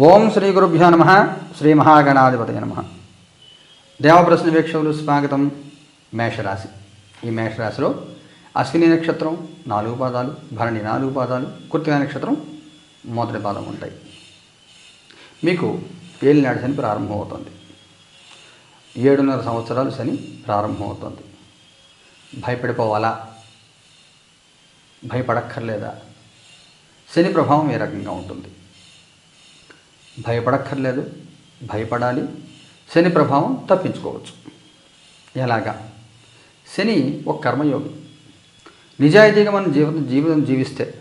ఓం శ్రీ గురుభ్యో నమ శ్రీ మహాగణాధిపతయ నమ. దేవప్రశ్న వీక్షకులు స్వాగతం. మేషరాశి. ఈ మేషరాశిలో అశ్విని నక్షత్రం నాలుగు పాదాలు భరణి నాలుగు పాదాలు కృతిక నక్షత్రం మొదటి పాదం ఉంటాయి. మీకు ఏలినాడు శని ప్రారంభమవుతుంది. ఏడున్నర సంవత్సరాలు శని ప్రారంభమవుతుంది. భయపడిపోవాలా? భయపడక్కర్లేదా? శని ప్రభావం ఏ రకంగా ఉంటుంది? భయపడక్కర్లేదు భయపడాలి. శని ప్రభావం తప్పించుకోవచ్చు. ఎలాగా? శని ఒక కర్మయోగి. నిజాయితీగా మనం జీవితం జీవితం జీవిస్తే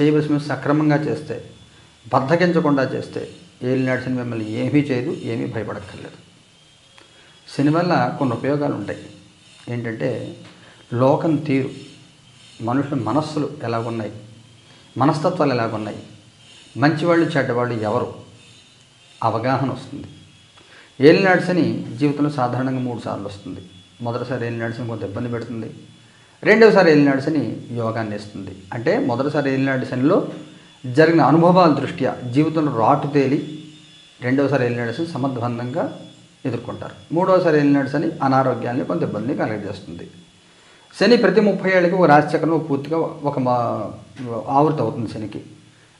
చేయవలసిన సక్రమంగా చేస్తే బద్ధకించకుండా చేస్తే ఏళ్ళు నడిచిన మిమ్మల్ని ఏమీ చేయదు ఏమీ భయపడక్కర్లేదు. శని వల్ల కొన్ని ఉపయోగాలు ఉంటాయి ఏంటంటే లోకం తీరు మనుషుల మనస్సులు ఎలాగున్నాయి మనస్తత్వాలు ఎలాగున్నాయి మంచివాళ్ళు చెడ్డవాళ్ళు ఎవరు అవగాహన వస్తుంది. ఏలినాడు శని జీవితంలో సాధారణంగా మూడు సార్లు వస్తుంది. మొదటిసారి ఏలినాడు శని కొంత ఇబ్బంది పెడుతుంది. రెండవసారి ఏలినాడు శని యోగాన్ని ఇస్తుంది అంటే మొదటిసారి ఏలినాడు శనిలో జరిగిన అనుభవాల దృష్ట్యా జీవితంలో రాటు తేలి రెండవసారి ఏలినాడు శని సమర్థవంతంగా ఎదుర్కొంటారు. మూడవసారి ఏలినాడు శని అనారోగ్యాన్ని కొంత ఇబ్బంది కలగజేస్తుంది. శని ప్రతి ముప్పై ఏళ్ళకి ఒక రాశిచక్రంలో పూర్తిగా ఒక మా ఆవృత అవుతుంది శనికి.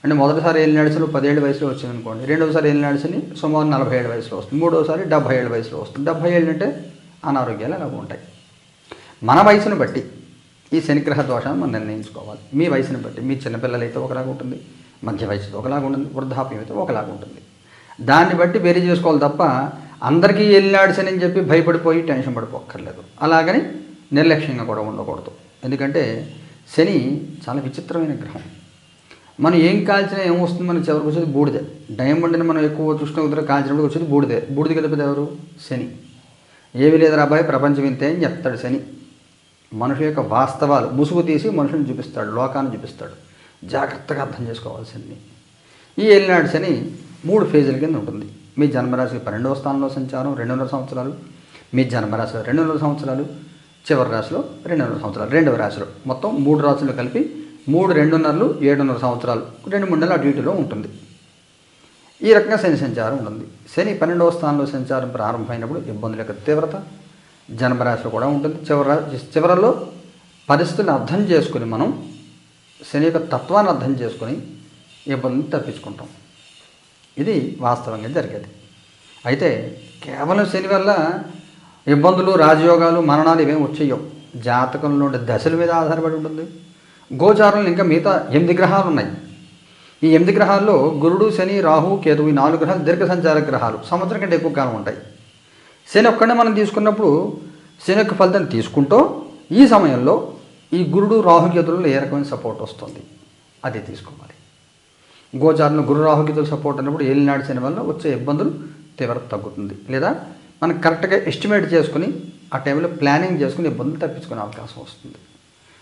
అంటే మొదటిసారి ఏళ్ళు నడిచిన పదిహేడు వయసులో వచ్చింది అనుకోండి రెండవసారి ఏళ్ళు నడిచిన సుమారు నలభై ఏడు వయసులో వస్తుంది. మూడవసారి డెబ్బై ఏడు వయసులో వస్తుంది. డెబ్బై ఏళ్ళు అంటే అనారోగ్యాలు అలా ఉంటాయి. మన వయసును బట్టి ఈ శనిగ్రహ దోషాన్ని మనం నిర్ణయించుకోవాలి. మీ వయసును బట్టి మీ చిన్నపిల్లలైతే ఒకలాగా ఉంటుంది మధ్య వయసుతో ఒకలాగా ఉంటుంది వృద్ధాప్యం అయితే ఒకలాగా ఉంటుంది. దాన్ని బట్టి వేరే చేసుకోవాలి తప్ప అందరికీ వెళ్ళినాడుసని అని చెప్పి భయపడిపోయి టెన్షన్ పడిపోక్కర్లేదు. అలాగని నిర్లక్ష్యంగా కూడా ఉండకూడదు. ఎందుకంటే శని చాలా విచిత్రమైన గ్రహం. మనం ఏం కాల్చినా ఏమొస్తుంది మనకి చివరికి వచ్చేది బూడిదే. డైమండ్ని మనం ఎక్కువ ఉష్ణోగ్రత కాల్చినప్పుడు వచ్చేది బూడిదే. బూడిదకి కలిపేది ఎవరు? శని. ఏవి లేదు అబ్బాయి ప్రపంచం ఇంతే అని చెప్తాడు శని. మనుషుల యొక్క వాస్తవాలు ముసుగు తీసి మనుషుని చూపిస్తాడు లోకాన్ని చూపిస్తాడు. జాగ్రత్తగా అర్థం చేసుకోవాలి శని ఈ ఏలినాడు శని మూడు ఫేజుల కింద ఉంటుంది. మీ జన్మరాశికి పన్నెండవ స్థానంలో సంచారం రెండున్నర సంవత్సరాలు. మీ జన్మరాశిలో రెండున్నర సంవత్సరాలు చివరి రాశిలో రెండున్నర సంవత్సరాలు రెండవ రాశిలో. మొత్తం మూడు రాశులు కలిపి మూడు రెండున్నరలు ఏడున్నర సంవత్సరాలు రెండు మూడు నెలలు అటు ఇటులో ఉంటుంది. ఈ రకంగా శని సంచారం ఉంటుంది. శని పన్నెండవ స్థానంలో సంచారం ప్రారంభమైనప్పుడు ఇబ్బందుల యొక్క తీవ్రత జన్మరాశి కూడా ఉంటుంది. చివర చివరలో పరిస్థితులను అర్థం చేసుకుని మనం శని యొక్క తత్వాన్ని అర్థం చేసుకొని ఇబ్బందిని తప్పించుకుంటాం. ఇది వాస్తవంగా జరిగేది. అయితే కేవలం శని వల్ల ఇబ్బందులు రాజయోగాలు మరణాలు ఇవేమి వచ్చేయవు. జాతకంలో ఉండే దశల మీద ఆధారపడి ఉంటుంది. గోచారంలో ఇంకా మిగతా ఎనిమిది గ్రహాలు ఉన్నాయి. ఈ ఎనిమిది గ్రహాల్లో గురుడు శని రాహు కేతువు ఈ నాలుగు గ్రహాలు దీర్ఘ సంచార గ్రహాలు. సంవత్సరం కంటే ఎక్కువ కాలం ఉంటాయి. శని ఒక్కడే మనం తీసుకున్నప్పుడు శని యొక్క ఫలితం తీసుకుంటూ ఈ సమయంలో ఈ గురుడు రాహుకేతులలో ఏ రకమైన సపోర్ట్ వస్తుంది? అది తీసుకోవాలి. గోచారంలో గురు రాహుకేతులు సపోర్ట్ అన్నప్పుడు ఏలినాడు శని వల్ల వచ్చే ఇబ్బందులు తీవ్రత తగ్గుతుంది. లేదా మనం కరెక్ట్గా ఎస్టిమేట్ చేసుకుని ఆ టైంలో ప్లానింగ్ చేసుకుని ఇబ్బందులు తప్పించుకునే అవకాశం వస్తుంది.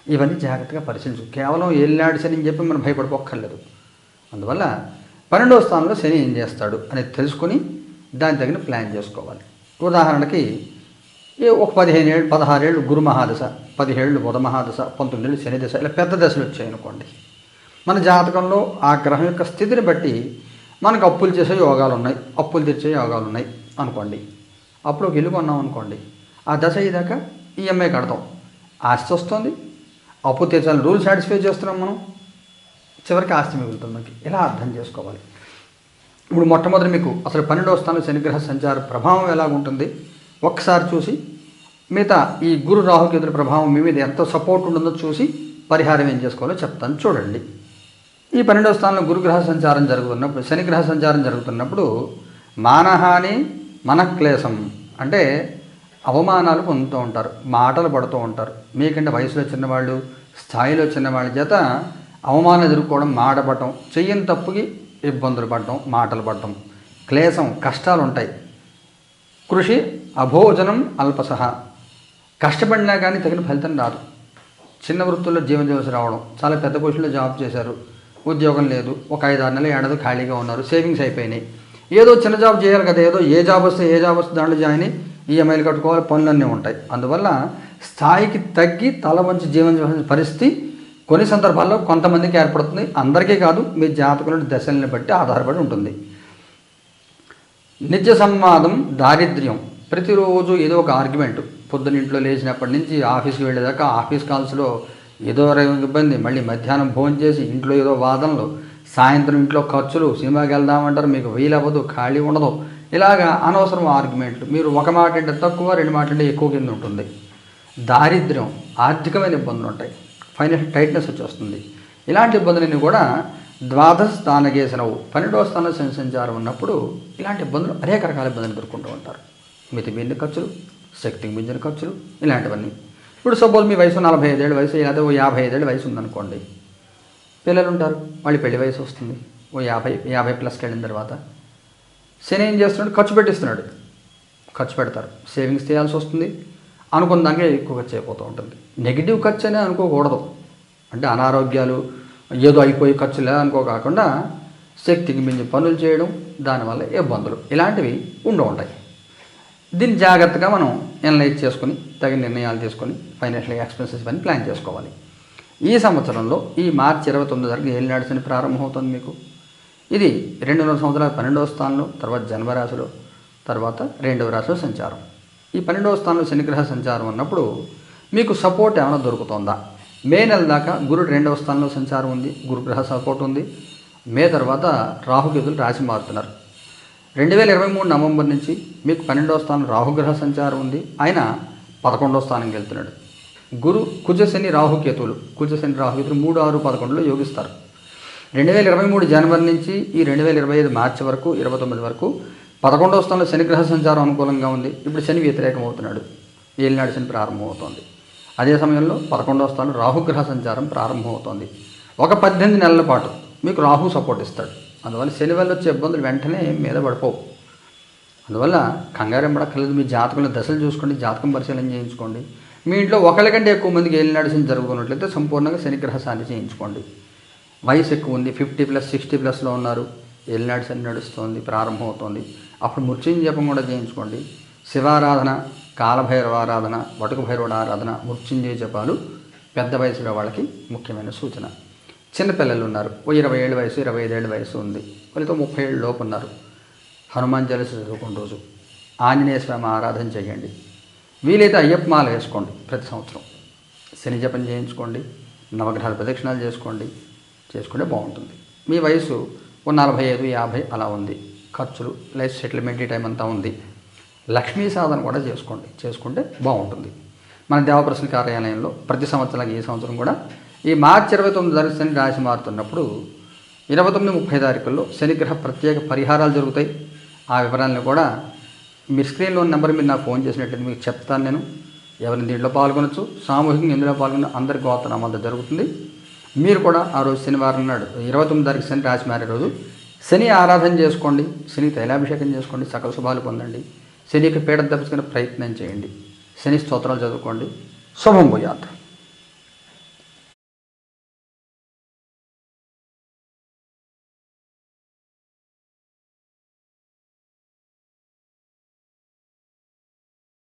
ఇవన్నీ జాగ్రత్తగా పరిశీలించు. కేవలం ఏలినాడు శని అని చెప్పి మనం భయపడిపోక్కర్లేదు. అందువల్ల పన్నెండవ స్థానంలో శని ఏం చేస్తాడు అనేది తెలుసుకుని దాని తగిన ప్లాన్ చేసుకోవాలి. ఉదాహరణకి ఒక పదిహేను ఏళ్ళు పదహారేళ్ళు గురు మహాదశ పదిహేళ్ళు బుధ మహాదశ పంతొమ్మిదేళ్ళు శని దశ ఇలా పెద్ద దశలు వచ్చాయనుకోండి. మన జాతకంలో ఆ గ్రహం యొక్క స్థితిని బట్టి మనకు అప్పులు చేసే యోగాలు ఉన్నాయి అప్పులు తెచ్చే యోగాలు ఉన్నాయి అనుకోండి. అప్పుడు ఒక ఇల్లు కొన్నాం అనుకోండి ఆ దశ అయ్యేదాకా ఈఎంఐ కడతాం. ఆస్తి వస్తుంది అప్పు తీర్చాలని రూల్ సాటిస్ఫై చేస్తున్నాం మనం. చివరికి ఆస్తి మిగులుతుంది మనకి. ఇలా అర్థం చేసుకోవాలి? ఇప్పుడు మొట్టమొదటి మీకు అసలు పన్నెండవ స్థానం శనిగ్రహ సంచార ప్రభావం ఎలాగుంటుంది? ఒక్కసారి చూసి మిగతా ఈ గురు రాహుకేతుల ప్రభావం మీ మీద ఎంత సపోర్ట్ ఉంటుందో చూసి పరిహారం ఏం చేసుకోవాలో చెప్తాను. చూడండి. ఈ పన్నెండవ స్థానంలో గురుగ్రహ సంచారం జరుగుతున్నప్పుడు శనిగ్రహ సంచారం జరుగుతున్నప్పుడు మానహాని మనక్లేశం అంటే అవమానాలు పొందుతూ ఉంటారు మాటలు పడుతూ ఉంటారు. మీకంటే వయసులో చిన్నవాళ్ళు స్థాయిలో చిన్నవాళ్ళ చేత అవమానం ఎదుర్కోవడం మాట పడటం చెయ్యని తప్పుకి ఇబ్బందులు పడటం మాటలు పడటం క్లేశం కష్టాలు ఉంటాయి. కృషి అభోజనం అల్పసహ. కష్టపడినా కానీ తగిన ఫలితం రాదు. చిన్న వృత్తుల్లో జీవన దివస రావడం చాలా పెద్ద పొజిషన్లో జాబ్ చేశారు ఉద్యోగం లేదు ఒక ఐదు ఆరు నెలలు ఏడాది ఖాళీగా ఉన్నారు సేవింగ్స్ అయిపోయినాయి. ఏదో చిన్న జాబ్ చేయాలి కదా ఏదో ఏ జాబ్ వస్తే ఏ జాబ్ వస్తే దాంట్లో జాయిన్ అయ్యి ఈఎంఐలు కట్టుకోవాలి పనులన్నీ ఉంటాయి. అందువల్ల స్థాయికి తగ్గి తల వంచి జీవన పరిస్థితి కొన్ని సందర్భాల్లో కొంతమందికి ఏర్పడుతుంది. అందరికీ కాదు మీ జాతకుల దశల్ని బట్టి ఆధారపడి ఉంటుంది. నిత్య సంవాదం దారిద్ర్యం. ప్రతిరోజు ఏదో ఒక ఆర్గ్యుమెంట్ పొద్దున ఇంట్లో లేచినప్పటి నుంచి ఆఫీస్కి వెళ్ళేదాకా ఆఫీస్ కాల్స్లో ఏదో ఇబ్బంది. మళ్ళీ మధ్యాహ్నం భోజనం చేసి ఇంట్లో ఏదో వాదనలు. సాయంత్రం ఇంట్లో ఖర్చులు. సినిమాకి వెళ్దామంటారు మీకు వీలవ్వదు ఖాళీ ఉండదు. ఇలాగా అనవసరం ఆర్గ్యుమెంట్లు. మీరు ఒక మాట అంటే తక్కువ రెండు మాటలు అంటే ఎక్కువ కింద ఉంటుంది. దారిద్ర్యం ఆర్థికమైన ఇబ్బందులు ఉంటాయి. ఫైనాన్షియల్ టైట్నెస్ వచ్చేస్తుంది. ఇలాంటి ఇబ్బందులన్నీ కూడా ద్వాదశ స్థానకేసనవు పన్నెండవ స్థానం శని సంచారం ఉన్నప్పుడు ఇలాంటి ఇబ్బందులు అనేక రకాల ఇబ్బందులు ఎదుర్కొంటూ ఉంటారు. మితిమీరిన ఖర్చులు శక్తికి మించిన ఖర్చులు ఇలాంటివన్నీ. ఇప్పుడు సపోజ్ మీ వయసు నలభై ఐదేళ్ళ వయసు లేదా ఓ యాభై ఐదేళ్ళ వయసు ఉందనుకోండి. పిల్లలు ఉంటారు. వాళ్ళు పెళ్ళి వయసు వస్తుంది. ఓ యాభై యాభై ప్లస్కి వెళ్ళిన తర్వాత శని ఏం చేస్తున్నాడు? ఖర్చు పెట్టిస్తున్నాడు. ఖర్చు పెడతారు. సేవింగ్స్ చేయాల్సి వస్తుంది. అనుకున్న దానికే ఎక్కువ ఖర్చు అయిపోతూ ఉంటుంది. నెగిటివ్ ఖర్చు అనే అనుకోకూడదు. అంటే అనారోగ్యాలు ఏదో అయిపోయి ఖర్చులే అనుకో కాకుండా శక్తికి మించి పనులు చేయడం దానివల్ల ఇబ్బందులు ఇలాంటివి ఉండి ఉంటాయి. దీన్ని జాగ్రత్తగా మనం ఎనలైజ్ చేసుకొని తగిన నిర్ణయాలు తీసుకొని ఫైనాన్షియల్ ఎక్స్పెన్సెస్ పని ప్లాన్ చేసుకోవాలి. ఈ సంవత్సరంలో ఈ మార్చి ఇరవై తొమ్మిది వరకు ఏళ్ళు నడిచిన ప్రారంభమవుతుంది మీకు? ఇది రెండున్నర సంవత్సరాల పన్నెండవ స్థానంలో తర్వాత జన్మరాశిలో తర్వాత రెండవ రాశిలో సంచారం. ఈ పన్నెండవ స్థానంలో శనిగ్రహ సంచారం ఉన్నప్పుడు మీకు సపోర్ట్ ఏమైనా దొరుకుతుందా? మే నెల దాకా గురుడు రెండవ స్థానంలో సంచారం ఉంది గురుగ్రహ సపోర్ట్ ఉంది. మే తర్వాత రాహుకేతులు రాశి మారుతున్నారు. రెండు వేల ఇరవై మూడు నవంబర్ నుంచి మీకు పన్నెండవ స్థానం రాహుగ్రహ సంచారం ఉంది. ఆయన పదకొండవ స్థానంకి వెళ్తున్నాడు. గురు కుజశని రాహుకేతువులు కుజశని రాహుకేతులు మూడు ఆరు పదకొండులో యోగిస్తారు. రెండు వేల ఇరవై మూడు జనవరి నుంచి ఈ రెండు వేల ఇరవై ఐదు మార్చి వరకు ఇరవై తొమ్మిది వరకు పదకొండవ స్థానంలో శనిగ్రహ సంచారం అనుకూలంగా ఉంది. ఇప్పుడు శని వ్యతిరేకం అవుతున్నాడు ఏలినాడు శని ప్రారంభమవుతోంది. అదే సమయంలో పదకొండవ స్థానం రాహుగ్రహ సంచారం ప్రారంభమవుతోంది. ఒక పద్దెనిమిది నెలల పాటు మీకు రాహు సపోర్ట్ ఇస్తాడు. అందువల్ల శని వల్ల వచ్చే ఇబ్బందులు వెంటనే మీద పడిపోవు. అందువల్ల కంగారం పడక్కర్లేదు. మీ జాతకంలో దశలు చూసుకోండి జాతకం పరిశీలన చేయించుకోండి. మీ ఇంట్లో ఒకరికంటే ఎక్కువ మందికి ఏలినాడు శని జరుగుతున్నట్లయితే సంపూర్ణంగా శనిగ్రహ శాంతి చేయించుకోండి. వయసు ఎక్కువ ఉంది ఫిఫ్టీ ప్లస్ సిక్స్టీ ప్లస్లో ఉన్నారు. ఏలినాడు అని నడుస్తుంది ప్రారంభమవుతుంది. అప్పుడు మృత్యుంజపం కూడా చేయించుకోండి. శివారాధన కాలభైరవ ఆరాధన వటుక భైరవుడు ఆరాధన మృత్యుంజయ జపాలు పెద్ద వయసులో వాళ్ళకి ముఖ్యమైన సూచన. చిన్నపిల్లలు ఉన్నారు. ఓ ఇరవై ఏళ్ళ వయసు ఇరవై ఐదేళ్ళ వయసు ఉంది. వాళ్ళతో ముప్పై ఏళ్ళ లోపు ఉన్నారు. హనుమాన్ జలసి చదువుకున్న రోజు. ఆంజనేయ స్వామి ఆరాధన చేయండి. వీలైతే అయ్యప్ప మాల వేసుకోండి ప్రతి సంవత్సరం. శని జపం చేయించుకోండి. నవగ్రహాల ప్రదక్షిణాలు చేసుకోండి. చేసుకుంటే బాగుంటుంది. మీ వయసు ఓ నలభై ఐదు యాభై అలా ఉంది. ఖర్చులు లైఫ్ సెటిల్మెంట్ ఈ టైం అంతా ఉంది. లక్ష్మీ సాధన కూడా చేసుకోండి. చేసుకుంటే బాగుంటుంది. మన దేవప్రసన్న కార్యాలయంలో ప్రతి సంవత్సరం ఈ సంవత్సరం కూడా ఈ మార్చి ఇరవై తొమ్మిది తారీఖు శని రాశి మారుతున్నప్పుడు ఇరవై తొమ్మిది ముప్పై తారీఖుల్లో శనిగ్రహ ప్రత్యేక పరిహారాలు జరుగుతాయి. ఆ వివరాలను కూడా మీ స్క్రీన్లో ఉన్న నెంబర్ మీరు నాకు ఫోన్ చేసినట్లయితే మీకు చెప్తాను నేను. ఎవరిని దీంట్లో పాల్గొనొచ్చు. సామూహికంగా ఇందులో పాల్గొన్న అందరి గోత్రనామాలతో జరుగుతుంది. మీరు కూడా ఆ రోజు శనివారం నాడు ఇరవై తొమ్మిది తారీఖు శని రాశి మారే రోజు శని ఆరాధన చేసుకోండి శని తైలాభిషేకం చేసుకోండి సకల శుభాలు పొందండి శనికి పీడ తప్పించుకునే ప్రయత్నం చేయండి శని స్తోత్రాలు చదువుకోండి. శుభం పోయాత్